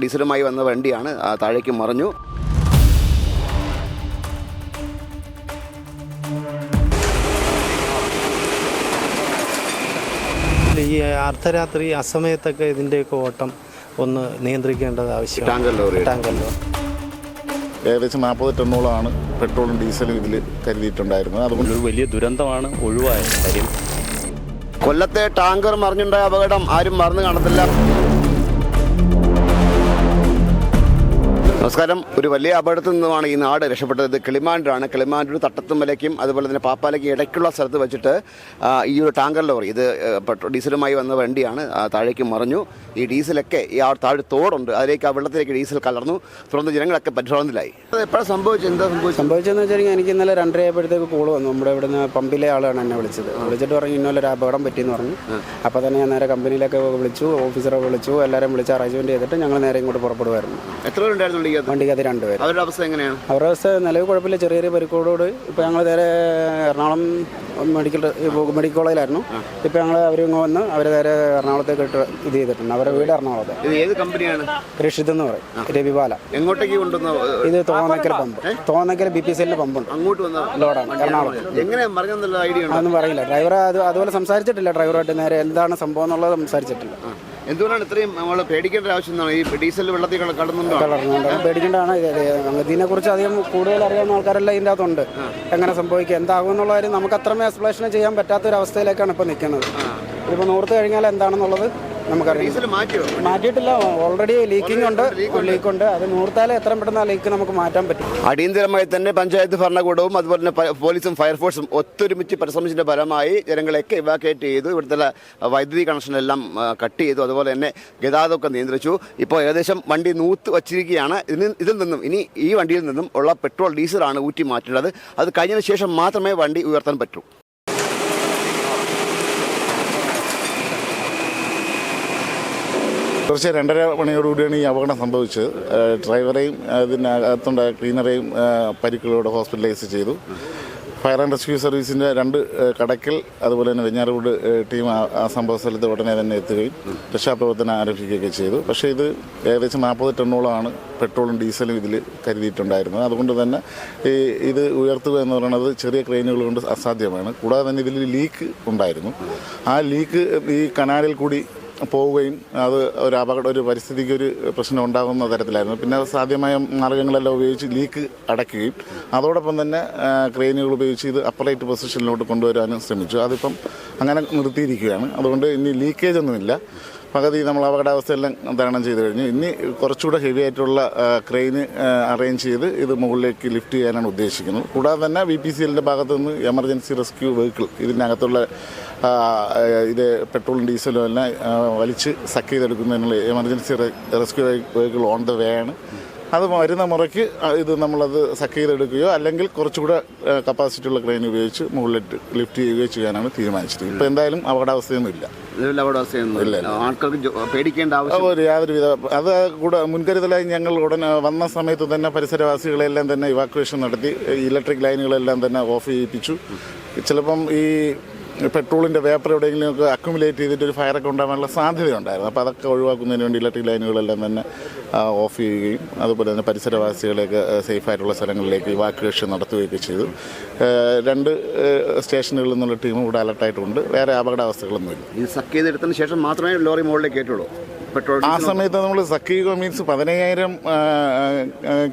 ഡീസലുമായി വന്ന വണ്ടിയാണ് ആ, താഴേക്ക് മറിഞ്ഞു. ഈ അർദ്ധരാത്രി അസമയത്തൊക്കെ ഇതിന്റെയൊക്കെ ഓട്ടം ഒന്ന് നിയന്ത്രിക്കേണ്ടത് ആവശ്യമാണ്. ടാങ്കർ ലോറി ടാങ്കല്ലോ ഏകദേശം നാൽപ്പത് ടണ്ണോളമാണ് പെട്രോളും ഡീസലും ഇതിൽ കരുതിയിട്ടുണ്ടായിരുന്നത്. അതുകൊണ്ട് ഒരു വലിയ ദുരന്തമാണ് ഒഴിവായ കാര്യം. കൊല്ലത്തെ ടാങ്കർ മറിഞ്ഞുണ്ടായ അപകടം ആരും മറന്നു കാണത്തില്ല. നമസ്കാരം. ഒരു വലിയ അപകടത്തിൽ നിന്നുമാണ് ഈ നാട് രക്ഷപ്പെട്ടത്. ഇത് കിളിമാൻഡാണ് കിളിമാൻഡൂർ തട്ടത്തുമലയ്ക്കും അതുപോലെ തന്നെ പാപ്പാലയ്ക്കും ഇടയ്ക്കുള്ള സ്ഥലത്ത് വെച്ചിട്ട് ഈ ഒരു ടാങ്കർ ലോറി ഇത് ഡീസലുമായി വന്ന വണ്ടിയാണ് താഴേക്ക് മറിഞ്ഞു. ഈ ഡീസലൊക്കെ ഈ ആ താഴെ തോടുണ്ട്. അതിലേക്ക് ആ വെള്ളത്തിലേക്ക് ഡീസൽ കലർന്നു. തുടർന്ന് ജനങ്ങളൊക്കെ പരിശോധനയിലായി അത് എപ്പോഴാണ് സംഭവിച്ചത്? എന്താ സംഭവിച്ചത്? സംഭവിച്ചതെന്ന് വെച്ചാൽ എനിക്ക് ഇന്നലെ രണ്ടരയായപ്പോഴത്തേക്ക് കോൾ വന്നു. നമ്മുടെ ഇവിടുന്ന് പമ്പിലെ ആളാണ് എന്നെ വിളിച്ചത്. വിളിച്ചിട്ട് പറഞ്ഞു ഇന്നലെ ഒരു അപകടം പറ്റിയെന്ന് പറഞ്ഞു. അപ്പോൾ തന്നെ ഞാൻ നേരെ കമ്പനിയിലൊക്കെ വിളിച്ചു ഓഫീസറെ വിളിച്ചു എല്ലാവരെയും വിളിച്ച് അറേഞ്ച്മെന്റ് ചെയ്തിട്ട് ഞങ്ങൾ നേരെ ഇങ്ങോട്ട് പുറപ്പെടുമായിരുന്നു എത്ര പേരുണ്ടായിരുന്നു ഈ വണ്ടിക്കകത്ത് രണ്ടുപേർ അവരുടെ അവസ്ഥ എങ്ങനെയാണ്? അവരുടെ അവസ്ഥ നിലവിൽ കുഴപ്പമില്ല. ചെറിയ ചെറിയ പരിക്കോടോട് ഇപ്പോൾ ഞങ്ങൾ നേരെ എറണാകുളം മെഡിക്കൽ മെഡിക്കൽ കോളേജിലായിരുന്നു. ഇപ്പോൾ ഞങ്ങൾ അവരിങ്ങ് വന്ന് അവരെ നേരെ എറണാകുളത്തേക്ക് ഇട്ട് ഇത് ചെയ്തിട്ടുണ്ട്. അവരുടെ വീട് എറണാകുളത്ത്. ഇത് ഏത് കമ്പനിയാണ്? രക്ഷിത് എന്ന് പറയും. രവിപാല എങ്ങോട്ടേക്ക് കൊണ്ടുവന്ന ഇത് Thonnakkal pump. Thonnakkal B P സിന്റെ പമ്പുണ്ട്. അങ്ങോട്ട് വന്ന ലോഡാണ് എറണാകുളത്ത് എങ്ങനെ മറിഞ്ഞെന്നുള്ള ഐഡിയ അതൊന്നും പറയില്ല. ഡ്രൈവർ അത് അതുപോലെ സംസാരിച്ചിട്ടില്ല ഡ്രൈവറായിട്ട് നേരെ എന്താണ് സംഭവം എന്നുള്ളത് സംസാരിച്ചിട്ടില്ല. എന്തുകൊണ്ടാണ് ഇത്രയും നമ്മൾ പേടിക്കേണ്ട ആവശ്യം എന്നാണ് ഈ ഡീസൽ വെള്ളത്തിൽ കടന്നുണ്ടോ? പേടിക്കേണ്ടതാണ്. ഇതിനെ കുറിച്ച് അധികം കൂടുതൽ അറിയാവുന്ന ആൾക്കാരെല്ലാം ഇതിന്റെ അകത്തുണ്ട്. എങ്ങനെ സംഭവിക്കുക എന്താകും എന്നുള്ള കാര്യം നമുക്ക് അത്രമേ എക്സ്പ്ലേഷൻ ചെയ്യാൻ പറ്റാത്ത ഒരു അവസ്ഥയിലേക്കാണ് ഇപ്പോൾ നിൽക്കുന്നത് ഇതിപ്പോൾ നൂർത്ത് കഴിഞ്ഞാൽ എന്താണെന്നുള്ളത് നമുക്കറിയാം. മാറ്റിയിട്ടില്ല. ഓൾറെഡി ലീക്കിംഗ് ഉണ്ട്. ലീക്ക് ഉണ്ട്. അത് നൂർത്താലെ എത്ര പെട്ടെന്ന് ലീക്ക് നമുക്ക് മാറ്റാൻ പറ്റും. അടിയന്തരമായി തന്നെ പഞ്ചായത്ത് ഭരണകൂടവും അതുപോലെ തന്നെ പോലീസും ഫയർഫോഴ്സും ഒത്തൊരുമിച്ച് പരിശ്രമിച്ചതിന്റെ ഫലമായി ജനങ്ങളെയൊക്കെ ഇവാക്യുവേറ്റ് ചെയ്തു. ഇവിടുത്തെ വൈദ്യുതി കണക്ഷൻ എല്ലാം കട്ട് ചെയ്തു. അതുപോലെ തന്നെ ഗതാഗതമൊക്കെ നിയന്ത്രിച്ചു. ഇപ്പോൾ ഏകദേശം വണ്ടി നൂത്ത് വച്ചിരിക്കുകയാണ്. ഇതിന് ഇതിൽ നിന്നും ഇനി ഈ വണ്ടിയിൽ നിന്നും ഉള്ള പെട്രോൾ ഡീസലാണ് ഊറ്റി മാറ്റേണ്ടത്. അത് കഴിഞ്ഞതിന് ശേഷം മാത്രമേ വണ്ടി ഉയർത്താൻ പറ്റൂ. തീർച്ചയായും രണ്ടര മണിയോടുകൂടിയാണ് ഈ അപകടം സംഭവിച്ചത്. ഡ്രൈവറെയും അതിനകത്തുണ്ടായ ക്ലീനറെയും പരിക്കുകളോടെ ഹോസ്പിറ്റലൈസ് ചെയ്തു. ഫയർ ആൻഡ് റെസ്ക്യൂ സർവീസിന്റെ രണ്ട് കടക്കൽ അതുപോലെ തന്നെ വെഞ്ഞാറൂട് ടീം ആ സംഭവ സ്ഥലത്ത് ഉടനെ തന്നെ എത്തുകയും രക്ഷാപ്രവർത്തനം ആരംഭിക്കുകയൊക്കെ ചെയ്തു. പക്ഷേ ഇത് ഏകദേശം നാൽപ്പത് ടണ്ണോളമാണ് പെട്രോളും ഡീസലും ഇതിൽ കരുതിയിട്ടുണ്ടായിരുന്നത്. അതുകൊണ്ട് തന്നെ ഈ ഇത് ഉയർത്തുക എന്ന് പറയുന്നത് ചെറിയ ക്രെയിനുകൾ കൊണ്ട് അസാധ്യമാണ്. കൂടാതെ തന്നെ ഇതിൽ ലീക്ക് ഉണ്ടായിരുന്നു. ആ ലീക്ക് ഈ കനാലിൽ കൂടി പോവുകയും അത് ഒരു അപകട ഒരു പരിസ്ഥിതിക്ക് ഒരു പ്രശ്നം ഉണ്ടാകുന്ന തരത്തിലായിരുന്നു. പിന്നെ സാധ്യമായ മാർഗങ്ങളെല്ലാം ഉപയോഗിച്ച് ലീക്ക് അടയ്ക്കുകയും അതോടൊപ്പം തന്നെ ക്രെയിനുകൾ ഉപയോഗിച്ച് ഇത് അപ്പറേറ്റ് പൊസിഷനിലോട്ട് കൊണ്ടുവരാനും ശ്രമിച്ചു. അതിപ്പം അങ്ങനെ നിർത്തിയിരിക്കുകയാണ്. അതുകൊണ്ട് ഇനി ലീക്കേജ് ഒന്നുമില്ല. പകുതി നമ്മൾ അപകടാവസ്ഥയെല്ലാം തരണം ചെയ്ത് കഴിഞ്ഞു. ഇനി കുറച്ചുകൂടെ ഹെവി ആയിട്ടുള്ള ക്രെയിന് അറേഞ്ച് ചെയ്ത് ഇത് മുകളിലേക്ക് ലിഫ്റ്റ് ചെയ്യാനാണ് ഉദ്ദേശിക്കുന്നത്. കൂടാതെ തന്നെ ബി പി സി എല്ലിന്റെ ഭാഗത്തുനിന്ന് എമർജൻസി റെസ്ക്യൂ വെഹിക്കിൾ ഇതിനകത്തുള്ള ഇത് പെട്രോളും ഡീസലും എല്ലാം വലിച്ച് suck ചെയ്തെടുക്കുന്നതിനുള്ള emergency rescue vehicle on the way ആണ്. അത് വരുന്ന മുറയ്ക്ക് ഇത് നമ്മളത് സക്ക് ചെയ്തെടുക്കുകയോ അല്ലെങ്കിൽ കുറച്ചുകൂടെ കപ്പാസിറ്റിയുള്ള ക്രെയിൻ ഉപയോഗിച്ച് മുകളിലിട്ട് ലിഫ്റ്റ് ചെയ്യുകയോ ചെയ്യാനാണ് തീരുമാനിച്ചിരിക്കുന്നത് ഇപ്പം എന്തായാലും അപകടാവസ്ഥയൊന്നും ഇല്ല ഒരു യാതൊരുവിധ അത് കൂടെ മുൻകരുതലായി ഞങ്ങൾ ഉടനെ വന്ന സമയത്ത് തന്നെ പരിസരവാസികളെല്ലാം തന്നെ ഇവാക്വേഷൻ നടത്തി ഇലക്ട്രിക് ലൈനുകളെല്ലാം തന്നെ ഓഫ് ചെയ്യിപ്പിച്ചു. ചിലപ്പം ഈ പെട്രോളിന്റെ വേപ്പർ എവിടെയെങ്കിലുമൊക്കെ അക്യുമുലേറ്റ് ചെയ്തിട്ട് ഒരു ഫയറൊക്കെ ഉണ്ടാകാനുള്ള സാധ്യതയുണ്ടായിരുന്നു. അപ്പോൾ അതൊക്കെ ഒഴിവാക്കുന്നതിന് വേണ്ടി ഇലക്ട്രിക് ലൈനുകളെല്ലാം തന്നെ ഓഫ് ചെയ്യുകയും അതുപോലെ തന്നെ പരിസരവാസികളെയൊക്കെ സേഫായിട്ടുള്ള സ്ഥലങ്ങളിലേക്ക് ഇവാക്വേഷൻ നടത്തുകയൊക്കെ ചെയ്തു. രണ്ട് സ്റ്റേഷനുകളിൽ നിന്നുള്ള ടീമും ഇവിടെ അലർട്ടായിട്ടുണ്ട് വേറെ അപകടാവസ്ഥകളൊന്നുമില്ല. ഇത് സക്ക് ചെയ്തെടുത്തതിന് ശേഷം മാത്രമേ ലോറി മുകളിലേക്ക് കയറ്റുള്ളൂ. പെട്രോൾ ആ സമയത്ത് നമ്മൾ സക്കീഗോ മീൻസ് പതിനയ്യായിരം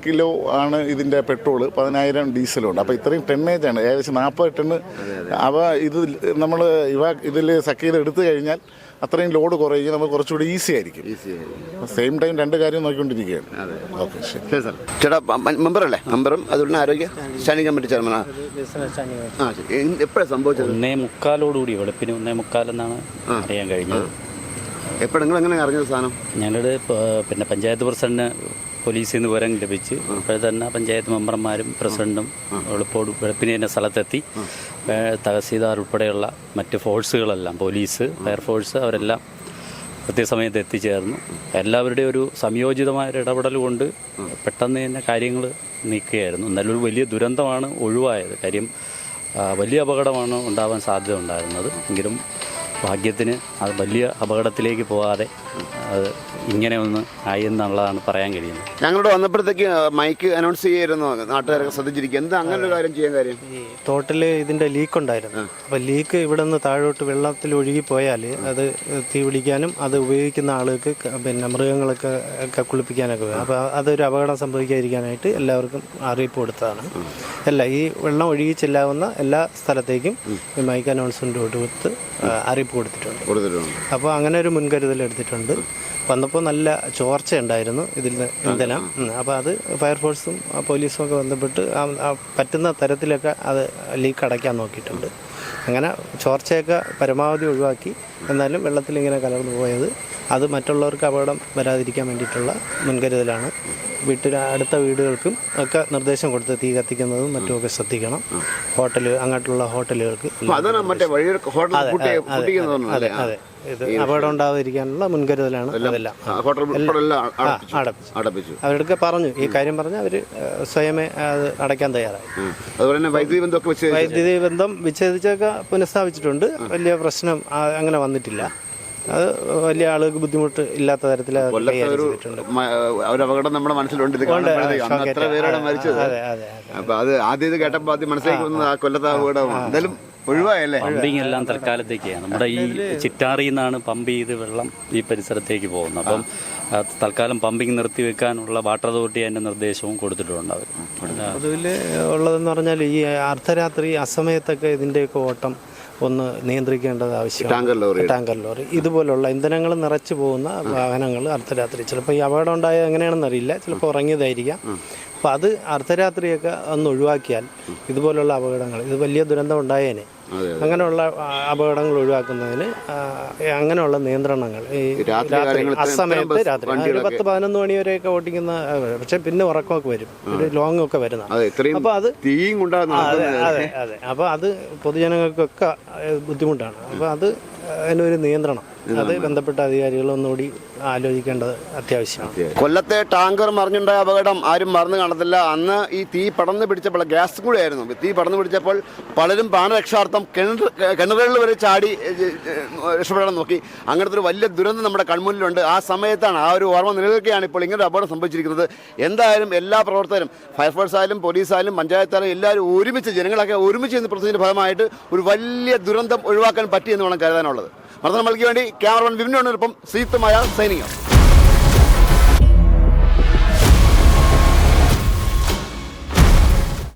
കിലോ ആണ് ഇതിന്റെ പെട്രോൾ പതിനായിരം ഡീസലും ഉണ്ട് അപ്പോൾ ഇത്രയും ടെണ്ണേജ് ആണ്. ഏകദേശം നാൽപ്പത് ടണ്ണ് അവ ഇത് നമ്മൾ ഇവ ഇതിൽ സക്ക് ചെയ്ത് എടുത്തു കഴിഞ്ഞാൽ അത്രയും ലോഡ് കുറയുകയും നമുക്ക് കുറച്ചുകൂടി ഈസി ആയിരിക്കും. സെയിം ടൈം രണ്ട് കാര്യം നോക്കിക്കൊണ്ടിരിക്കുകയാണ്. ഓക്കെ ശരി. സാർ. ചേട്ടാ മെമ്പറല്ലേ മെമ്പറും അതുപോലെ ആരോഗ്യ സ്റ്റാൻഡിംഗ് കമ്മിറ്റി ചെയർമാനാ? ആ ശരി. എപ്പോഴാണ് സംഭവിച്ചത്? ഒന്നേ മുക്കാലോടുകൂടി വെളുപ്പിന് ഒന്നേ മുക്കാലെന്നാണ് അറിയാൻ കഴിഞ്ഞത്. എപ്പോഴും? നിങ്ങൾ എങ്ങനെ അറിഞ്ഞത് സാധനം? ഞങ്ങളുടെ പിന്നെ പഞ്ചായത്ത് പ്രസിഡന്റ് പോലീസിൽ നിന്ന് വിവരം ലഭിച്ച് അപ്പോഴെ തന്നെ പഞ്ചായത്ത് മെമ്പർമാരും പ്രസിഡന്റും എളുപ്പോട് വെളുപ്പിന് തന്നെ സ്ഥലത്തെത്തി. തഹസീൽദാർ ഉൾപ്പെടെയുള്ള മറ്റ് ഫോഴ്സുകളെല്ലാം പോലീസ് ഫയർഫോഴ്സ് അവരെല്ലാം കൃത്യസമയത്ത് എത്തിച്ചേർന്നു. എല്ലാവരുടെയും ഒരു സംയോജിതമായ ഒരു ഇടപെടൽ കൊണ്ട് പെട്ടെന്ന് തന്നെ കാര്യങ്ങൾ നീക്കുകയായിരുന്നു. എന്നാലും ഒരു വലിയ ദുരന്തമാണ് ഒഴിവായത്. കാര്യം വലിയ അപകടമാണ് ഉണ്ടാവാൻ സാധ്യത ഉണ്ടായിരുന്നത്. എങ്കിലും ഭാഗ്യത്തിന് അത് വലിയ അപകടത്തിലേക്ക് പോകാതെ അത് ഇങ്ങനെ ഒന്ന് ആയി എന്നുള്ളതാണ് പറയാൻ കഴിയുന്നത്. ഞങ്ങളോട് വന്നപ്പോഴത്തേക്ക് മൈക്ക് അനൗൺസ് ചെയ്യായിരുന്നു. നാട്ടുകാരൊക്കെ ശ്രദ്ധിച്ചിരിക്കുക. എന്താ അങ്ങനെ ഒരു കാര്യം ചെയ്യാൻ കാര്യം? ഈ തോട്ടിൽ ഇതിന്റെ ലീക്ക് ഉണ്ടായിരുന്നു. അപ്പോൾ ലീക്ക് ഇവിടെ നിന്ന് താഴോട്ട് വെള്ളത്തിൽ ഒഴുകി പോയാൽ അത് തീ പിടിക്കാനും അത് ഉപയോഗിക്കുന്ന ആളുകൾക്ക് ക- പിന്നെ മൃഗങ്ങളൊക്കെ ഒക്കെ കുളിപ്പിക്കാനൊക്കെ വേണം അപ്പോൾ അതൊരു അപകടം സംഭവിക്കാതിരിക്കാനായിട്ട് എല്ലാവർക്കും അറിയിപ്പ് കൊടുത്തതാണ്. അല്ല ഈ വെള്ളം ഒഴുകി ചെല്ലാവുന്ന എല്ലാ സ്ഥലത്തേക്കും ഈ മൈക്ക് അനൗൺസ്മെന്റ് കൊടുത്ത് ആ, അറിയിപ്പ് കൊടുത്തിട്ടുണ്ട്. കൊടുത്തിട്ടുണ്ട്. അപ്പോൾ അങ്ങനെ ഒരു മുൻകരുതൽ എടുത്തിട്ടുണ്ട്. വന്നപ്പോൾ നല്ല ചോർച്ച ഉണ്ടായിരുന്നു ഇതിൽ ഇന്ധനം അപ്പോൾ അത് ഫയർഫോഴ്സും പോലീസും ഒക്കെ ബന്ധപ്പെട്ട് പറ്റുന്ന തരത്തിലൊക്കെ അത് ലീക്ക് അടയ്ക്കാൻ നോക്കിയിട്ടുണ്ട്. അങ്ങനെ ചോർച്ചയൊക്കെ പരമാവധി ഒഴിവാക്കി. എന്നാലും വെള്ളത്തിൽ ഇങ്ങനെ കലർന്നു പോയത്. അത് മറ്റുള്ളവർക്ക് അപകടം വരാതിരിക്കാൻ വേണ്ടിയിട്ടുള്ള മുൻകരുതലാണ്. വീട്ടിൽ അടുത്ത വീടുകൾക്കും ഒക്കെ നിർദ്ദേശം കൊടുത്ത് തീ കത്തിക്കുന്നതും മറ്റുമൊക്കെ ശ്രദ്ധിക്കണം. ഹോട്ടൽ അങ്ങോട്ടുള്ള ഹോട്ടലുകൾക്ക് അതെ അതെ ഇത് അപകടം ഉണ്ടാവാതിരിക്കാനുള്ള മുൻകരുതലാണ് അതെല്ലാം. അടപ്പിച്ചു. അവരുടെ പറഞ്ഞു ഈ കാര്യം പറഞ്ഞ് അവർ സ്വയമേ അത് അടയ്ക്കാൻ തയ്യാറായി. വൈദ്യുതി ബന്ധം വിച്ഛേദിച്ചൊക്കെ പുനഃസ്ഥാപിച്ചിട്ടുണ്ട്. വലിയ പ്രശ്നം അങ്ങനെ വന്നിട്ടില്ല. അത് വലിയ ആളുകൾക്ക് ബുദ്ധിമുട്ട് ഇല്ലാത്ത തരത്തിൽ ഒരു അപകടം നമ്മുടെ മനസ്സിലുണ്ട്. ഇത് പേരാണ് മരിച്ചത്? അതെ അതെ അതെ അപ്പൊ അത് ആദ്യം ഇത് കേട്ടപ്പോൾ ആദ്യം മനസ്സിലേക്ക് വന്നത് ആ കൊല്ലത്തെ എന്തായാലും ഒഴിവായല്ലേ? പമ്പിങ് എല്ലാം തൽക്കാലത്തേക്കാണ്. നമ്മുടെ ഈ ചിറ്റാറിയിൽ നിന്നാണ് പമ്പ് ചെയ്ത് വെള്ളം ഈ പരിസരത്തേക്ക് പോകുന്നത്. അപ്പം തൽക്കാലം പമ്പിങ് നിർത്തി വെക്കാനുള്ള വാട്ടർ അതോറിറ്റി അതിന്റെ നിർദ്ദേശവും കൊടുത്തിട്ടുണ്ട് അവർ. പൊതുവിൽ ഉള്ളതെന്ന് പറഞ്ഞാൽ ഈ അർദ്ധരാത്രി അസമയത്തൊക്കെ ഇതിന്റെയൊക്കെ ഓട്ടം ഒന്ന് നിയന്ത്രിക്കേണ്ടത് ആവശ്യമാണ്. Tanker lorry. Tanker lorry. ഇതുപോലുള്ള ഇന്ധനങ്ങൾ നിറച്ചു പോകുന്ന വാഹനങ്ങൾ അർദ്ധരാത്രി. ചിലപ്പോൾ ഈ അപകടം ഉണ്ടായത് എങ്ങനെയാണെന്നറിയില്ല ചിലപ്പോൾ ഉറങ്ങിയതായിരിക്കാം. അപ്പോൾ അത് അർദ്ധരാത്രിയൊക്കെ ഒന്ന് ഒഴിവാക്കിയാൽ ഇതുപോലുള്ള അപകടങ്ങൾ ഇത് വലിയ ദുരന്തം ഉണ്ടായേനെ. അങ്ങനെയുള്ള അപകടങ്ങൾ ഒഴിവാക്കുന്നതിന് അങ്ങനെയുള്ള നിയന്ത്രണങ്ങൾ ഈ രാത്രി അസമയത്ത് രാത്രി. ഒരു പത്ത് പതിനൊന്ന് മണി വരെയൊക്കെ ഓട്ടിക്കുന്ന ആ, പക്ഷെ പിന്നെ ഉറക്കമൊക്കെ വരും. ഒരു ലോങ് ഒക്കെ വരുന്ന. അപ്പോൾ അത് അതെ അതെ അതെ. അപ്പോൾ അത് പൊതുജനങ്ങൾക്കൊക്കെ ബുദ്ധിമുട്ടാണ്. അപ്പോൾ അത് അതിനൊരു നിയന്ത്രണം. അത് ബന്ധപ്പെട്ട അധികാരികൾ ഒന്നുകൂടി ആലോചിക്കേണ്ടത് അത്യാവശ്യമാണ്. കൊല്ലത്തെ ടാങ്കർ മറിഞ്ഞുണ്ടായ അപകടം ആരും മറന്നു കാണത്തില്ല. അന്ന് ഈ തീ പടർന്നു പിടിച്ചപ്പോൾ ഗ്യാസ് കൂടെ ആയിരുന്നു തീ പടർന്നു പിടിച്ചപ്പോൾ പലരും പ്രാണരക്ഷാർത്ഥം കിണർ കിണറുകളിൽ വരെ ചാടി രക്ഷപ്പെടാൻ നോക്കി. അങ്ങനത്തെ ഒരു വലിയ ദുരന്തം നമ്മുടെ കൺമുന്നിലുണ്ട്. ആ സമയത്താണ് ആ ഒരു ഓർമ്മ നിലനിൽക്കുകയാണ് ഇപ്പോൾ ഇങ്ങനെ ഒരു അപകടം സംഭവിച്ചിരിക്കുന്നത്. എന്തായാലും എല്ലാ പ്രവർത്തകരും ഫയർഫോഴ്സ് ആയാലും പോലീസായാലും പഞ്ചായത്തായാലും എല്ലാവരും ഒരുമിച്ച് ജനങ്ങളൊക്കെ ഒരുമിച്ച് നിന്ന് പ്രവർത്തിച്ചതിന്റെ ഫലമായിട്ട് ഒരു വലിയ ദുരന്തം ഒഴിവാക്കാൻ പറ്റിയെന്ന് വേണം കരുതാനുള്ളത്. മർദ്ദനം മൽക്ക് വേണ്ടി ക്യാമറമാൻ വിപിനോടൊപ്പം സീത്തുമായ സൈനികം.